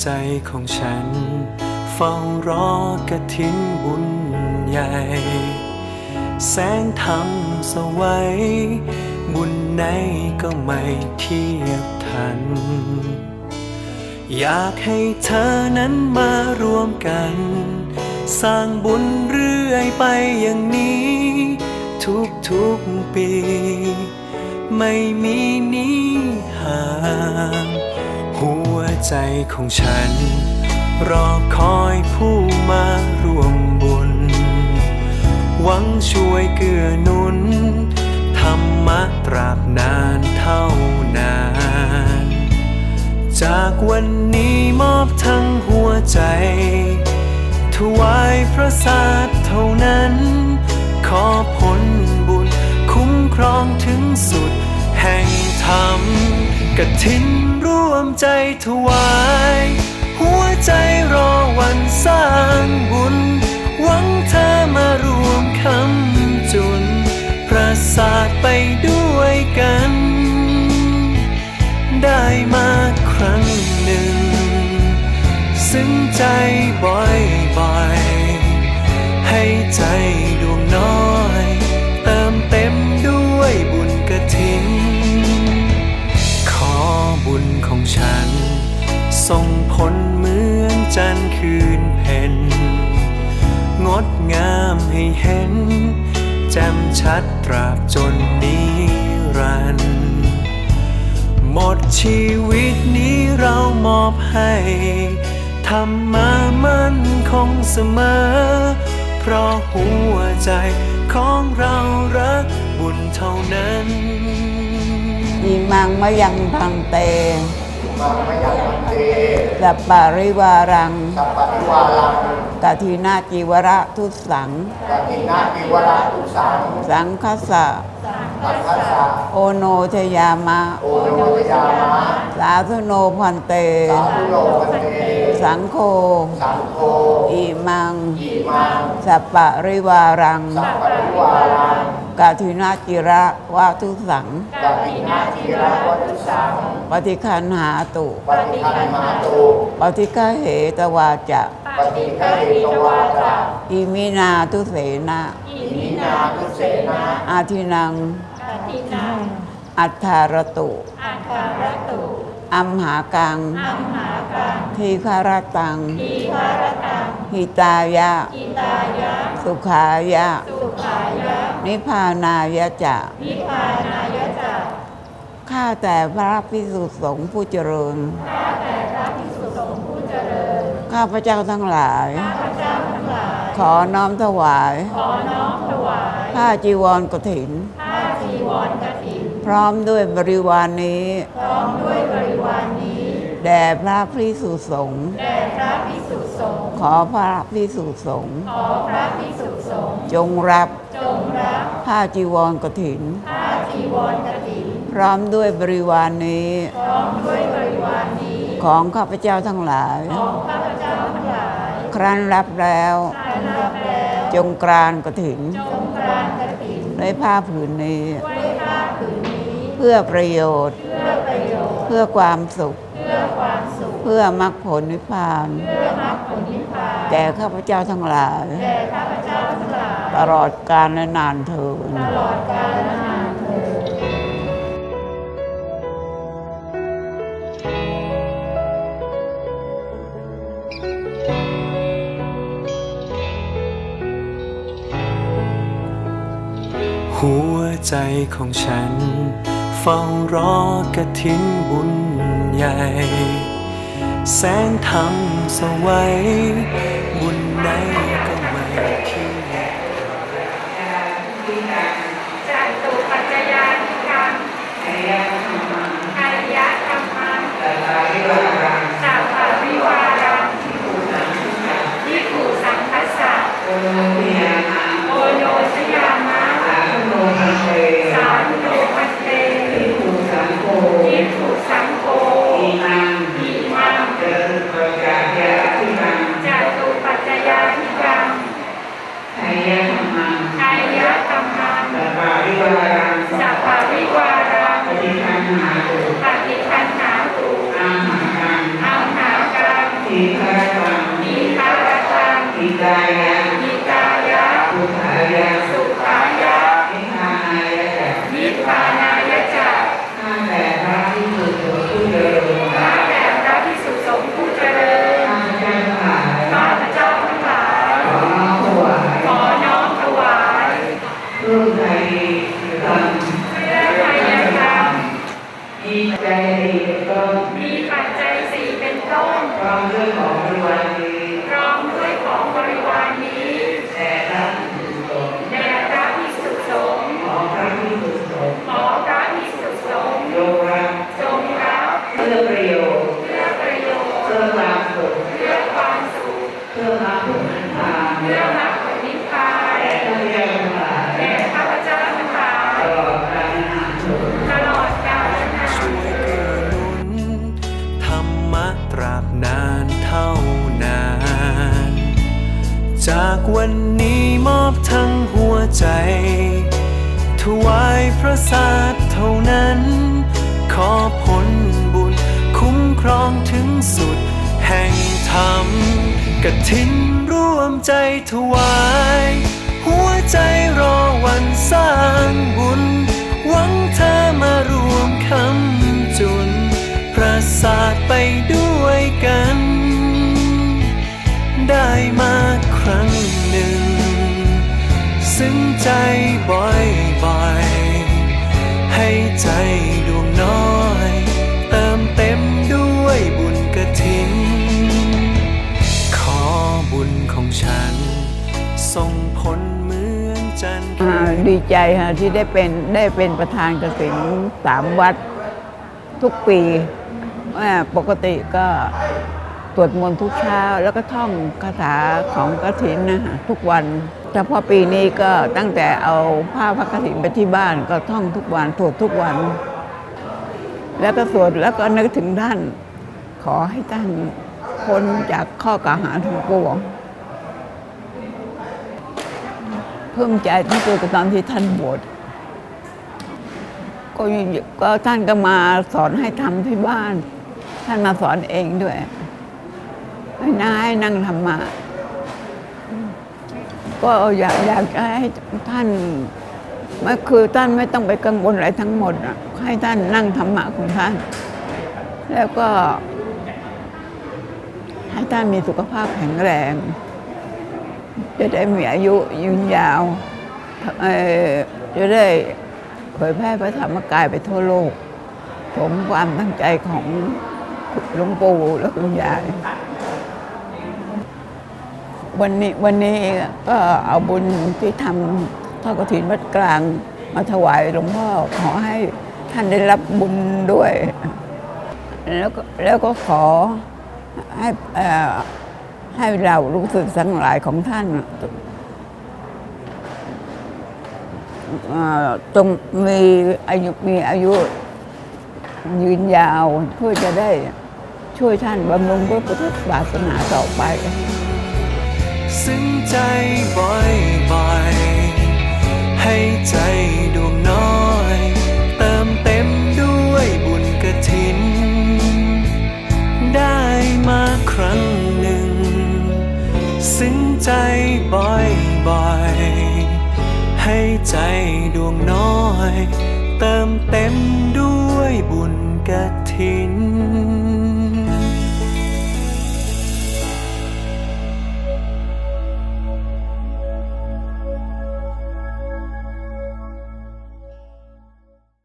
ใจของฉัน เฝ้ารอกระถินบุญใหญ่ แสงธรรมสวัยบุญไหนก็ไม่เทียบทัน อยากให้เธอนั้นมารวมกัน สร้างบุญเรื่อยไปอย่างนี้ ทุกๆปี ไม่มีนี้ห่าง ใจของฉัน รอคอยผู้มาร่วมบุญ หวังช่วยเกื้อหนุน ธรรมะตราบนานเท่านาน จากวันนี้มอบทั้งหัวใจ ถวายพระศาสตร์เท่านั้น ขอผลบุญคุ้มครองถึงสุดแห่ง กถินร่วมใจถวาย หัวใจรอวันสร้างบุญ หวังเธอมารวมคำจุน ประสาทไปด้วยกัน ได้มา จันทร์คืนเพ็ญงดงามให้เห็นแจ่มชัดตราบจนนิรันดร์หมดชีวิตนี้เรามอบให้ทำมามั่นคงเสมอ เพราะหัวใจของเรารักบุญเท่านั้นอิมังมะยังพังเต มังมยังพันเตสัปปะริวารัง สัพปะริวารังกะทีนาจีวระทุสังกตินาติวราตุสังสังคสะ ตัทธัสสะโอโนชยามะ โอโนทยามะสาธุโนพันเต สาธุโลพันเต สังโฆสังโฆอิมัง อิมังสัปปะริวารัง สัพปะริวารัง กะทีนาจิระวะทุสังกตินาทีระวัตุสังปฏิคันหาตุปฏิคันมาตุปฏิฆเหตวาจะปฏิฆะเหตวาจาอิมินาทุเสนะอิมินาทุเสนาอาทินังอาทินังอัฏฐารตุอาคารตุอัมหากัง อัมหากังทีคารตัง ทีคารตังหิตายะ อิตายะ สุขายะ สุขายะ นิพพานายะจะนิพพานายะจักข้าแต่พระพิสุสงฆ์ผู้เจริญ ข้าแต่พระภิกษุสงฆ์ผู้เจริญ ข้าพระเจ้าทั้งหลาย ข้าพเจ้าทั้งหลาย ขอน้อมถวาย ขอน้อมถวาย ผ้าจีวรกฐิน ผ้าจีวรกฐิน พร้อมด้วยบริวารนนี้ พร้อมด้วยบริวารนี้ แด่พระพิสุสงฆ์ แด่พระภิกษุสงฆ์ ขอพระพิสุสงฆ์ขอพระภิกษุสงฆ์จงรับจงรับผ้าจีวรกฐินผ้าจีวรกฐิน พร้อมด้วยบริวารนนี้ พร้อมด้วยบริวารนี้ ของข้าพเจ้าทั้งหลาย ของข้าพเจ้าทั้งหลาย ครั้นรับแล้วได้รับแล้ว จงกรานกฐินจงกรานกฐินด้วยผ้าผืนนี้ด้วยผ้าผืนนี้ เพื่อประโยชน์ เพื่อประโยชน์ เพื่อความสุข เพื่อความสุข เพื่อมรรคผลนิพพานเพื่อมรรคผลนิพพาน แก่ข้าพเจ้าทั้งหลายแด่ข้าพเจ้าทั้งหลาย ตลอดกาลและนานเทินตลอดกาลและนานเทอญหัวใจของฉัน เฝ้ารอกระถินบุญใหญ่ แสงธรรมสวัยบุญไหนก็ไม่คิดยบ จตุปัจจยานิกังอริยธรรมังสัพพะวิวารังทิฏฐุสังคัสสะโอโนชยามะสาธุโนพันเตทิฏฐุสังโฆอิมังจตุปัจจยานิกังอริยธรรมังสัพพะวิวารังปฏิคันหาตุอัม ทีฆาตัง ทีฆา ตังทีกายะทีกายะสุขายะสุขายะนิพพานายะจักนิพพานายะจักข้าแต่พระที่สุดผู้เจริญข้าแต่พระพิสุสงฆ์ผู้เจริญข้าพเจ้าทั้งหลายข้าพเจ้าทั้งหลายขอน้อมถวายขอน้อมถวายรูปไทยธรรม เพื่อไทยธรรม มีใจดีเป็นต้น มีปัจจัยสี่เป็นต้น พร้อมด้วยของบริวารดี พร้อมด้วยของบริวารนี้ แต่พระที่สุดสงฆ์ แด่พระพิสุสงฆ์ ขอพระที่สุดสงฆ์ ขอพระพิสุสงฆ์ ยกรับ จงรับ เพื่อประโยชน์เพื่อประโยชน์เพื่อความสุขเพื่อความสุขเพื่อพระผู้นิพพานเพื่อมรรคผลนิพพานแด่ข้าพเจ้าทั้งหลายแด่ข้าพเจ้าทั้งหลายตลอดกาลนานถิดตลอดกาลนานช่วยเกื้อหนุนธรรมะตราบนานเท่านาน จากวันนี้มอบทั้งหัวใจ ถวายพระศาสตร์เท่านั้นขอ ถึงสุด แห่งธรรมกถินร่วมใจถวาย หัวใจรอวันสร้างบุญ หวังเธอมารวมคำจุน ประสาทไปด้วยกัน ได้มาครั้งหนึ่ง ซึ้งใจบ่ ส่งผลเหมือนจันทร์อ่าดีใจค่ะที่ได้เป็นได้เป็นประธานกสินสามวัดทุกปีอ่าปกติก็ตรวจมนต์ทุกเช้า แล้วก็ท่องคาถาของกถินนะคะทุกวันเฉพาะปีนี้ก็ตั้งแต่เอาผ้าพระกถินไปที่บ้านก็ท่องทุกวันสวดทุกวัน แล้วก็สวดแล้วก็นึกถึงท่าน ขอให้ท่านพ้นจากข้อกล่าวหาทั้งปวง เพิ่มใจที่สุดตอนที่ท่านบวชก็ก็ท่านก็มาสอนให้ทำที่บ้าน ท่านมาสอนเองด้วยให้น้าให้นั่งธรรมะก็อยากอยากให้ท่านไม่คือท่านไม่ต้องไปกังวลอะไรทั้งหมดให้ท่านนั่งธรรมะของท่าน แล้วก็ ให้ท่านมีสุขภาพแข็งแรง จะได้มีอายุยืนยาวจะได้เผยแพร่พระธรรมกายไปทั่วโลกผมความตั้งใจของหลวงปู่และคุณยายวันนี้วันนี้ก็เอาบุญที่ทำทอดกฐินวัดกลางมาถวายหลวงพ่อขอให้ท่านได้รับบุญด้วย แล้วก็แล้วก็ขอให้อ่อ ให้เรารู้สึกสังหลายของท่านเอ่อจงมีอายุมีอายุยืนยาวเพื่อจะได้ช่วยท่านบำรุงพระพุทธศาสนาต่อไป ซึ้งใจบ่ ดวงน้อย เติมเต็มด้วยบุญกระถิน